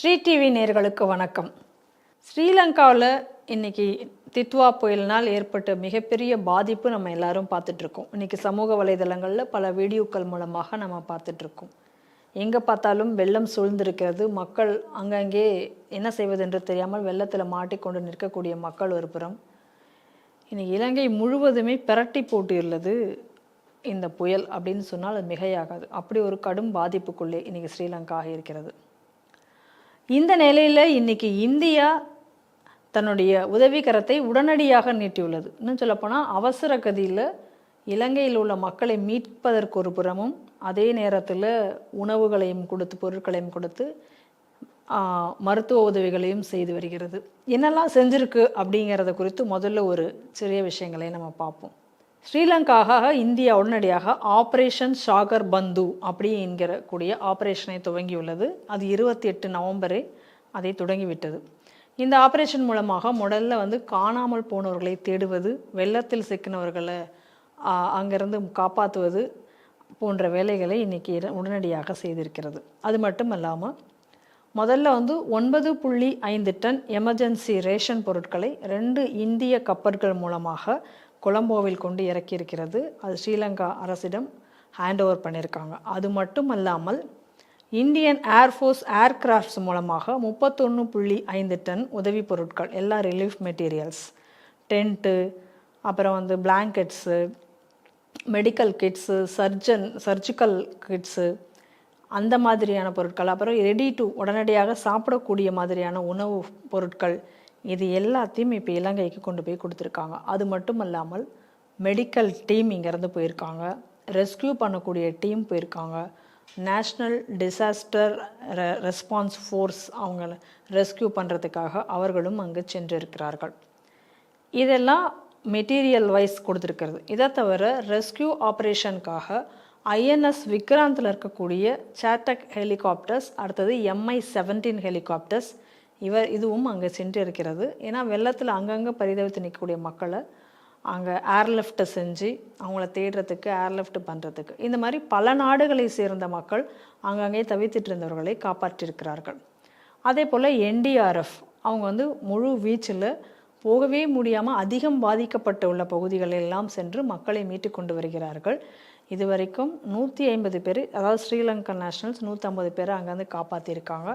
Sri TV நேர்களுக்கு வணக்கம். ஸ்ரீலங்காவில் இன்னைக்கு தித்வா புயலினால் ஏற்பட்ட மிகப்பெரிய பாதிப்பு நம்ம எல்லாரும் பார்த்துட்ருக்கோம். இன்றைக்கி சமூக வலைதளங்களில் பல வீடியோக்கள் மூலமாக நம்ம பார்த்துட்ருக்கோம். எங்கே பார்த்தாலும் வெள்ளம் சூழ்ந்திருக்கிறது. மக்கள் அங்கங்கே என்ன செய்வதென்று தெரியாமல் வெள்ளத்தில் மாட்டிக்கொண்டு நிற்கக்கூடிய மக்கள் ஒரு புறம். இன்றைக்கி இலங்கை முழுவதுமே பிரட்டி போட்டியுள்ளது இந்த புயல் அப்படின்னு சொன்னால் அது மிகையாகாது. அப்படி ஒரு கடும் பாதிப்புக்குள்ளே இன்றைக்கி ஸ்ரீலங்கா இருக்கிறது இந்த நிலையில் இன்னைக்கு இந்தியா தன்னுடைய உதவிக்கரத்தை உடனடியாக நீட்டியுள்ளது. இன்னும் சொல்லப்போனால் அவசர கதியில் இலங்கையில் உள்ள மக்களை மீட்பதற்கு ஒரு புறமும் அதே நேரத்தில் உணவுகளையும் கொடுத்து பொருட்களையும் கொடுத்து மருத்துவ உதவிகளையும் செய்து வருகிறது. என்னெல்லாம் செஞ்சுருக்கு அப்படிங்கிறத குறித்து முதல்ல ஒரு சிறிய விஷயங்களை நம்ம பார்ப்போம். ஸ்ரீலங்காக இந்தியா உடனடியாக ஆப்ரேஷன் சாகர் பந்து அப்படி என்கிற கூடிய ஆப்ரேஷனை துவங்கியுள்ளது. அது இருபத்தி எட்டு நவம்பரே அதை தொடங்கிவிட்டது. இந்த ஆப்ரேஷன் மூலமாக முதல்ல வந்து காணாமல் போனவர்களை தேடுவது வெள்ளத்தில் சிக்கினவர்களை அங்கேருந்து அங்கிருந்து காப்பாற்றுவது போன்ற வேலைகளை இன்றைக்கி உடனடியாக செய்திருக்கிறது. அது மட்டும் இல்லாமல் முதல்ல வந்து ஒன்பது புள்ளி ஐந்து டன் எமர்ஜென்சி ரேஷன் பொருட்களை ரெண்டு இந்திய கப்பல்கள் மூலமாக கொலம்போவில் கொண்டு இறக்கியிருக்கிறது. அது ஸ்ரீலங்கா அரசிடம் ஹேண்ட் ஓவர் பண்ணியிருக்காங்க. அது மட்டும் அல்லாமல் இந்தியன் ஏர்ஃபோர்ஸ் ஏர்கிராஃப்ட்ஸ் மூலமாக முப்பத்தொன்று புள்ளி ஐந்து டன் உதவி பொருட்கள் எல்லா ரிலீஃப் மெட்டீரியல்ஸ் டென்ட்டு அப்புறம் வந்து blankets medical kits surgeon surgical kits அந்த மாதிரியான பொருட்கள் அப்புறம் ரெடி டு உடனடியாக சாப்பிடக்கூடிய மாதிரியான உணவு பொருட்கள் இது எல்லாத்தையும் இப்போ இலங்கைக்கு கொண்டு போய் கொடுத்துருக்காங்க. அது மட்டும் இல்லாமல் மெடிக்கல் டீம் இங்கேருந்து போயிருக்காங்க. ரெஸ்க்யூ பண்ணக்கூடிய டீம் போயிருக்காங்க. நேஷ்னல் டிசாஸ்டர் ரெஸ்பான்ஸ் ஃபோர்ஸ் அவங்கள ரெஸ்க்யூ பண்ணுறதுக்காக அவர்களும் அங்கு சென்றிருக்கிறார்கள். இதெல்லாம் மெட்டீரியல் வைஸ் கொடுத்துருக்கிறது. இதை தவிர ரெஸ்க்யூ ஆப்ரேஷனுக்காக ஐஎன்எஸ் விக்ராந்தில் இருக்கக்கூடிய சேட்டக் ஹெலிகாப்டர்ஸ் அடுத்தது எம்ஐ செவன்டீன் ஹெலிகாப்டர்ஸ் இவர் இதுவும் அங்கே சென்று இருக்கிறது ஏன்னா வெள்ளத்தில் அங்கங்கே பரிதவித்து நிற்கக்கூடிய மக்களை அங்கே ஏர்லிஃப்ட்டை செஞ்சு அவங்கள தேடுறதுக்கு ஏர்லிஃப்ட் பண்ணுறதுக்கு இந்த மாதிரி பல நாடுகளை சேர்ந்த மக்கள் அங்கங்கே தவித்துட்டு இருந்தவர்களை காப்பாற்றியிருக்கிறார்கள். அதே போல் என்டிஆர்எஃப் அவங்க வந்து முழு வீச்சில் போகவே முடியாமல் அதிகம் பாதிக்கப்பட்டு உள்ள பகுதிகளெல்லாம் சென்று மக்களை மீட்டு கொண்டு வருகிறார்கள். இதுவரைக்கும் நூற்றி ஐம்பது பேர் அதாவது ஸ்ரீலங்கா நேஷனல்ஸ் நூற்றம்பது பேர் அங்கேருந்து காப்பாற்றியிருக்காங்க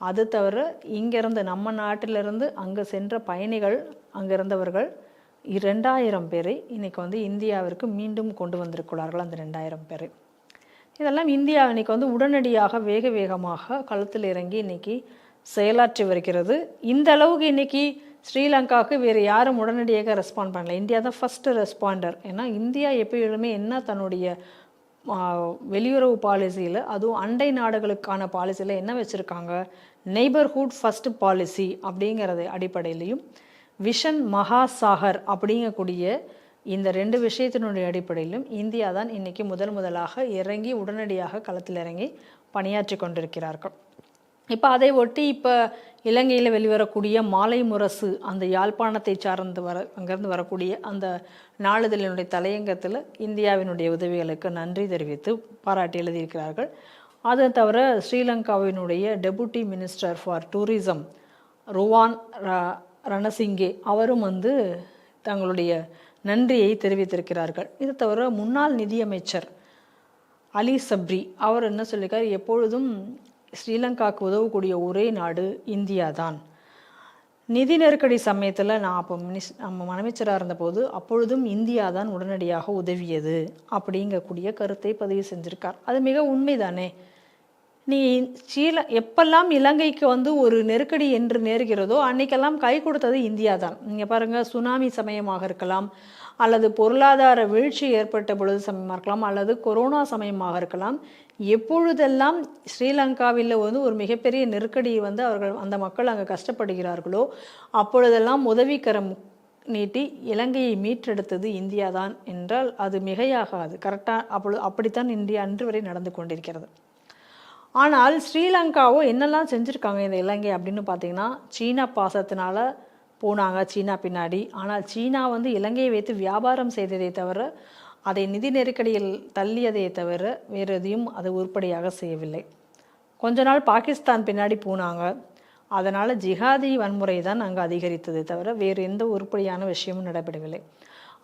அது தவிர இங்கேருந்து நம்ம நாட்டிலிருந்து அங்கே சென்ற பயணிகள் அங்கே இருந்தவர்கள் ரெண்டாயிரம் பேரை இன்றைக்கி வந்து இந்தியாவிற்கு மீண்டும் கொண்டு வந்திருக்கிறார்கள் அந்த ரெண்டாயிரம் பேரை. இதெல்லாம் இந்தியா இன்னைக்கு வந்து உடனடியாக வேக வேகமாக களத்தில் இறங்கி இன்னைக்கு செயலாற்றி வருகிறது. இந்த அளவுக்கு இன்னைக்கு ஸ்ரீலங்காவுக்கு வேறு யாரும் உடனடியாக ரெஸ்பாண்ட் பண்ணல. இந்தியா தான் ஃபஸ்ட்டு ரெஸ்பாண்டர் ஏன்னா இந்தியா எப்பயுமே என்ன தன்னுடைய வெளியுறவு பாலிசியில் அதுவும் அண்டை நாடுகளுக்கான பாலிசியில் என்ன வச்சுருக்காங்க? நெய்பர்ஹுட் ஃபஸ்ட் பாலிசி அப்படிங்கிறது அடிப்படையிலையும் விஷன் மகாசாகர் அப்படிங்கக்கூடிய இந்த ரெண்டு விஷயத்தினுடைய அடிப்படையிலும் இந்தியா தான் இன்றைக்கி முதல் முதலாக இறங்கி உடனடியாக களத்தில் இறங்கி பணியாற்றி கொண்டிருக்கிறார்கள். இப்போ அதை ஒட்டி இப்போ இலங்கையில் வெளிவரக்கூடிய மாலை முரசு அந்த யாழ்ப்பாணத்தை சார்ந்து வர அங்கேருந்து வரக்கூடிய அந்த நாளிதழினுடைய தலையங்கத்தில் இந்தியாவினுடைய உதவிகளுக்கு நன்றி தெரிவித்து பாராட்டி எழுதியிருக்கிறார்கள். அது தவிர ஸ்ரீலங்காவினுடைய deputy minister for tourism Ruwan ர- ரணசிங்கே அவரும் வந்து தங்களுடைய நன்றியை தெரிவித்திருக்கிறார்கள். இது தவிர முன்னாள் நிதியமைச்சர் அலி சப்ரி அவர் என்ன சொல்லியிருக்கார்? எப்பொழுதும் ஸ்ரீலங்காவுக்கு உதவக்கூடிய ஒரே நாடு இந்தியா தான் நிதி நெருக்கடி சமயத்தில் நான் அப்போ மினிஸ் நம்ம அமைச்சராக இருந்தபோது அப்பொழுதும் இந்தியா தான் உடனடியாக உதவியது அப்படிங்கக்கூடிய கருத்தை பதிவு செஞ்சிருக்கார். அது மிக உண்மைதானே? நீ சீல எப்பெல்லாம் இலங்கைக்கு வந்து ஒரு நெருக்கடி என்று நேருகிறதோ அன்னைக்கெல்லாம் கை கொடுத்தது இந்தியா தான். நீங்கள் பாருங்கள் சுனாமி சமயமாக இருக்கலாம் அல்லது பொருளாதார வீழ்ச்சி ஏற்பட்ட பொழுது சமயமாக இருக்கலாம் அல்லது கொரோனா சமயமாக இருக்கலாம். எப்பொழுதெல்லாம் ஸ்ரீலங்காவில் வந்து ஒரு மிகப்பெரிய நெருக்கடி வந்து அவர்கள் அந்த மக்கள் அங்கே கஷ்டப்படுகிறார்களோ அப்பொழுதெல்லாம் உதவிக்கரம் நீட்டி இலங்கையை மீட்டெடுத்தது இந்தியா தான் என்றால் அது மிகையாகாது. கரெக்டாக அப்பொழுது அப்படித்தான் இந்தியா அன்று வரை நடந்து கொண்டிருக்கிறது. ஆனால் ஸ்ரீலங்காவோ என்னெல்லாம் செஞ்சுருக்காங்க இந்த இலங்கை அப்படின்னு பார்த்தீங்கன்னா சீனா பாசத்தினால போனாங்க சீனா பின்னாடி. ஆனால் சீனா வந்து இலங்கையை வைத்து வியாபாரம் செய்ததை தவிர அதை நிதி நெருக்கடியில் தள்ளியதே தவிர வேறு எதையும் அது உருப்படியாக செய்யவில்லை. கொஞ்ச நாள் பாகிஸ்தான் பின்னாடி போனாங்க. அதனால் ஜிஹாதி வன்முறை தான் அங்கே அதிகரித்ததே தவிர வேறு எந்த உருப்படியான விஷயமும் நடைபெறவில்லை.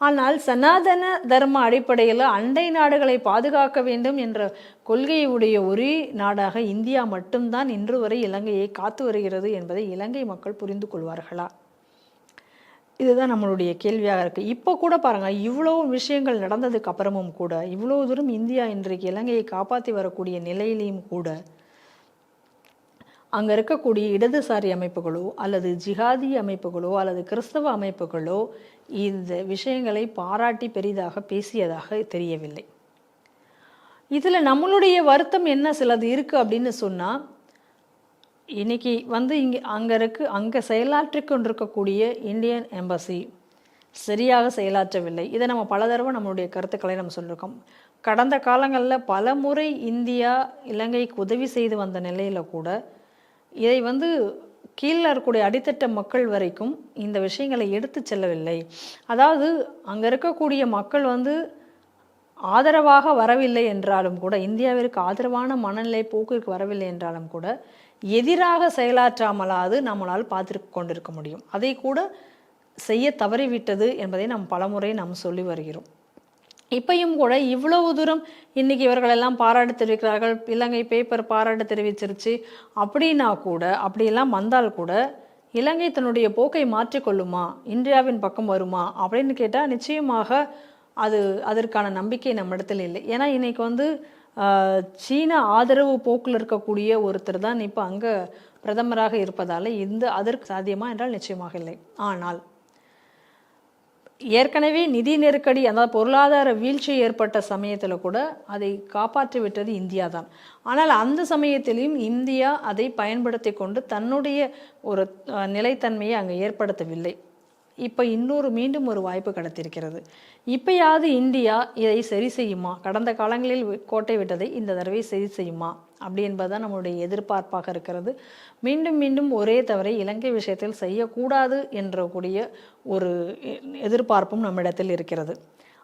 ஆனால் சனாதன தர்ம அடிப்படையில் அண்டை நாடுகளை பாதுகாக்க வேண்டும் என்ற கொள்கையுடைய ஒரே நாடாக இந்தியா மட்டும்தான் இன்று வரை இலங்கையை காத்து வருகிறது என்பதை இலங்கை மக்கள் புரிந்து கொள்வார்களா? இதுதான் நம்மளுடைய கேள்வியாக இருக்குது இப்போ கூட பாருங்கள் இவ்வளோ விஷயங்கள் நடந்ததுக்கு அப்புறமும் கூட இவ்வளோ தூரம் இந்தியா இன்றைக்கு இலங்கையை காப்பாற்றி வரக்கூடிய நிலையிலையும் கூட அங்கே இருக்கக்கூடிய இடதுசாரி அமைப்புகளோ அல்லது ஜிஹாதி அமைப்புகளோ அல்லது கிறிஸ்தவ அமைப்புகளோ இந்த விஷயங்களை பாராட்டி பெரிதாக பேசியதாக தெரியவில்லை. இதில் நம்மளுடைய வருத்தம் என்ன சிலது இருக்குது அப்படின்னு சொன்னால் இன்னைக்கு வந்து இங்கே அங்கே இருக்கு அங்கே செயலாற்றி கொண்டிருக்கக்கூடிய இந்தியன் எம்பசி சரியாக செயலாற்றவில்லை. இதை நம்ம பல தடவை நம்மளுடைய கருத்துக்களை நம்ம சொல்லியிருக்கோம் கடந்த காலங்களில் பல முறை இந்தியா இலங்கைக்கு உதவி செய்து வந்த நிலையில் கூட இதை வந்து கீழே இருக்கக்கூடிய அடித்தட்ட மக்கள் வரைக்கும் இந்த விஷயங்களை எடுத்து செல்லவில்லை. அதாவது அங்கே இருக்கக்கூடிய மக்கள் வந்து ஆதரவாக வரவில்லை என்றாலும் கூட இந்தியாவிற்கு ஆதரவான மனநிலை போக்கிற்கு வரவில்லை என்றாலும் கூட எதிராக செயலாற்றாமலாது நம்மளால் பார்த்து கொண்டிருக்க முடியும். அதை கூட செய்ய தவறிவிட்டது என்பதை நாம் பலமுறை நாம் சொல்லி வருகிறோம். இப்பையும் கூட இவ்வளவு தூரம் இன்னைக்கு இவர்களெல்லாம் பாராட்டு தெரிவிக்கிறார்கள். இலங்கை பேப்பர் பாராட்டு தெரிவிச்சிருச்சு. அப்படின்னா கூட அப்படியெல்லாம் வந்தால் கூட இலங்கை தன்னுடைய போக்கை மாற்றிக்கொள்ளுமா? இந்தியாவின் பக்கம் வருமா? அப்படின்னு கேட்டால் நிச்சயமாக அது அதற்கான நம்பிக்கை நம்மிடத்தில் இல்லை. ஏன்னா இன்னைக்கு வந்து சீன ஆதரவு போக்கில் இருக்கக்கூடிய ஒருத்தர் தான் இப்போ அங்கே பிரதமராக இருப்பதால் இந்த அதற்கு சாத்தியமா என்றால் நிச்சயமாக இல்லை. ஆனால் ஏற்கனவே நிதி நெருக்கடி அதாவது பொருளாதார வீழ்ச்சி ஏற்பட்ட சமயத்தில் கூட அதை காப்பாற்றி விட்டது இந்தியா தான். ஆனால் அந்த சமயத்திலையும் இந்தியா அதை பயன்படுத்தி கொண்டு தன்னுடைய ஒரு நிலைத்தன்மையை அங்கே ஏற்படுத்தவில்லை. இப்போ இன்னொரு மீண்டும் ஒரு வாய்ப்பு கிடைத்திருக்கிறது. இப்பயாவது இந்தியா இதை சரி செய்யுமா? கடந்த காலங்களில் வி- கோட்டை விட்டதை இந்த தடவை சரி செய்யுமா? அப்படி என்பதுதான் நம்மளுடைய எதிர்பார்ப்பாக இருக்கிறது. மீண்டும் மீண்டும் ஒரே தவறை இலங்கை விஷயத்தில் செய்யக்கூடாது என்ற கூடிய ஒரு எ- எதிர்பார்ப்பும் நம்மிடத்தில் இருக்கிறது.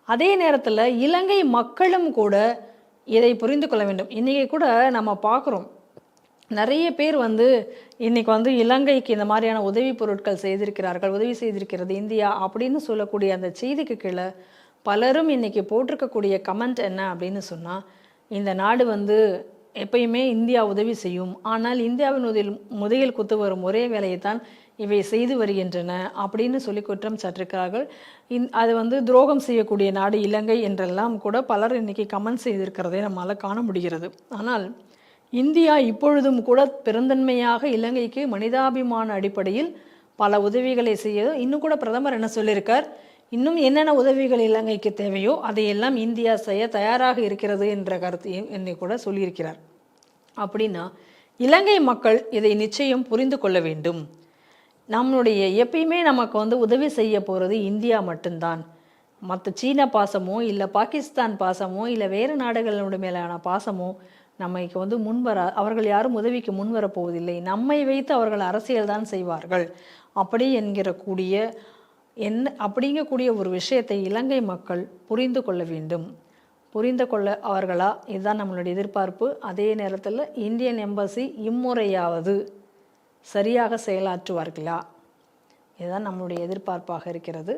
அதே நேரத்தில் இலங்கை மக்களும் கூட இதை புரிந்து கொள்ள வேண்டும். இன்றைக்கி கூட நம்ம பார்க்குறோம். நிறைய பேர் வந்து இன்றைக்கி வந்து இலங்கைக்கு இந்த மாதிரியான உதவி பொருட்கள் செய்திருக்கிறார்கள் உதவி செய்திருக்கிறது இந்தியா அப்படின்னு சொல்லக்கூடிய அந்த செய்திக்கு கீழே பலரும் இன்னைக்கு போட்டிருக்கக்கூடிய கமெண்ட் என்ன அப்படின்னு சொன்னால் இந்த நாடு வந்து எப்பயுமே இந்தியா உதவி செய்யும். ஆனால் இந்தியாவின் முதலில் முதையில் குத்து வரும் ஒரே வேலையை தான் இவை செய்து வருகின்றன அப்படின்னு சொல்லி குற்றம் சாட்டிருக்கிறார்கள். இந் அது வந்து துரோகம் செய்யக்கூடிய நாடு இலங்கை என்றெல்லாம் கூட பலர் இன்றைக்கி கமெண்ட் செய்திருக்கிறதை நம்மால் காண முடிகிறது. ஆனால் இந்தியா இப்பொழுதும் கூட பெருந்தன்மையாக இலங்கைக்கு மனிதாபிமான அடிப்படையில் பல உதவிகளை செய்ய இன்னும் கூட பிரதமர் என்ன சொல்லியிருக்கார்? இன்னும் என்னென்ன உதவிகள் இலங்கைக்கு தேவையோ அதையெல்லாம் இந்தியா செய்ய தயாராக இருக்கிறது என்ற கருத்தையும் என்னை கூட சொல்லியிருக்கிறார். அப்படின்னா இலங்கை மக்கள் இதை நிச்சயம் புரிந்து கொள்ள வேண்டும். நம்மளுடைய எப்பயுமே நமக்கு வந்து உதவி செய்ய போகிறது இந்தியா மட்டும்தான். மற்ற சீன பாசமோ இல்லை பாகிஸ்தான் பாசமோ இல்லை வேறு நாடுகளோட மேலான பாசமோ நம்மைக்கு வந்து முன்வர அவர்கள் யாரும் உதவிக்கு முன்வர போவதில்லை நம்மை வைத்து அவர்கள் அரசியல் தான் செய்வார்கள். அப்படி என்கிற கூடிய என்ன அப்படிங்கக்கூடிய ஒரு விஷயத்தை இலங்கை மக்கள் புரிந்து கொள்ள வேண்டும். புரிந்து கொள்ள அவர்களா? இதுதான் நம்மளுடைய எதிர்பார்ப்பு. அதே நேரத்தில் இந்தியன் எம்பசி இம்முறையாவது சரியாக செயலாற்றுவார்களா? இதுதான் நம்மளுடைய எதிர்பார்ப்பாக இருக்கிறது.